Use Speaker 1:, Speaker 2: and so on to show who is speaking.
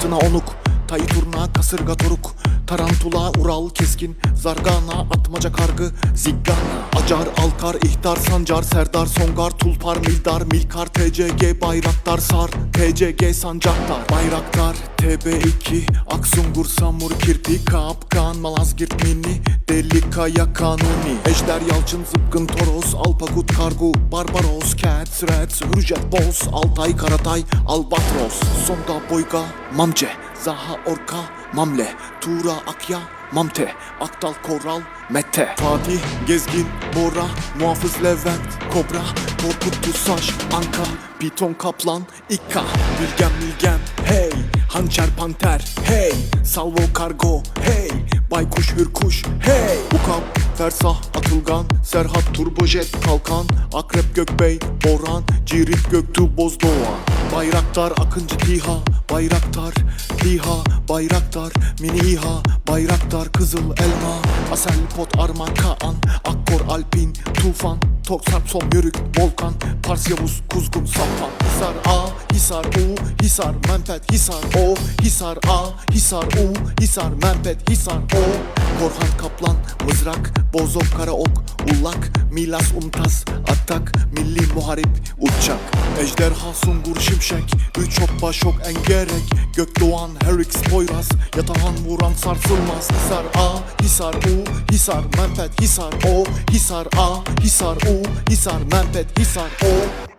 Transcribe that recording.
Speaker 1: altına onuk. Tayı turna kasırga toruk. Tarantula Ural keskin. Zargana atmaca kargı. Ziggana Acar Alkar ihtar Sancar Serdar Songar Tulpar Mildar Milkar TCG Bayraktar Sar TCG Sancaktar. Bayraktar TB2 Aksungur Samur Kirpi Kapkan Malazgirt Mini Delikaya Kanuni. Ejder Yalçın Zıpkın Toros Alpakut Kargu Barbaros Cats Reds Hürjet Boz Altay Karatay Albatros. Sonda Boyga Mamce Zaha Orka Mamle Tura Akya Mamte Aktal Koral Mete Fatih Gezgin Bora Muhafız Levent Kobra Korkut Tusaş Anka Piton Kaplan İkka. Bilgem Milgem Hey Hançer Panter Hey Salvo Kargo Hey Baykuş Hürkuş Hey. Ukap Fersah Atılgan Serhat Turbojet Kalkan Akrep Gökbey Boran Cirit Göktuğ Bozdoğan. Bayraktar Akıncı Tiha Bayraktar Liha Bayraktar Mini İHA Bayraktar Kızıl Elma. Asel Pot Arman Kaan Akkor Alpin Tufan Tok Sarp Yörük Volkan Pars Yavuz Kuzgun Sapan Hisar A Hisar U Hisar Menpet Hisar O. Hisar A Hisar U Hisar Menpet Hisar O. Korhan Kaplan Mızrak Bozok Karaok Ullak Milas Umtas Attak Milli Muharip Uçak. Ejderha Sungur Şimşek Üç hoppa şok engerek Gökdoğan Herix Poyraz Yatahan vuran sarsılmaz. Hisar A Hisar U Hisar Menpet Hisar O. Hisar A Hisar U Hisar Menpet Hisar O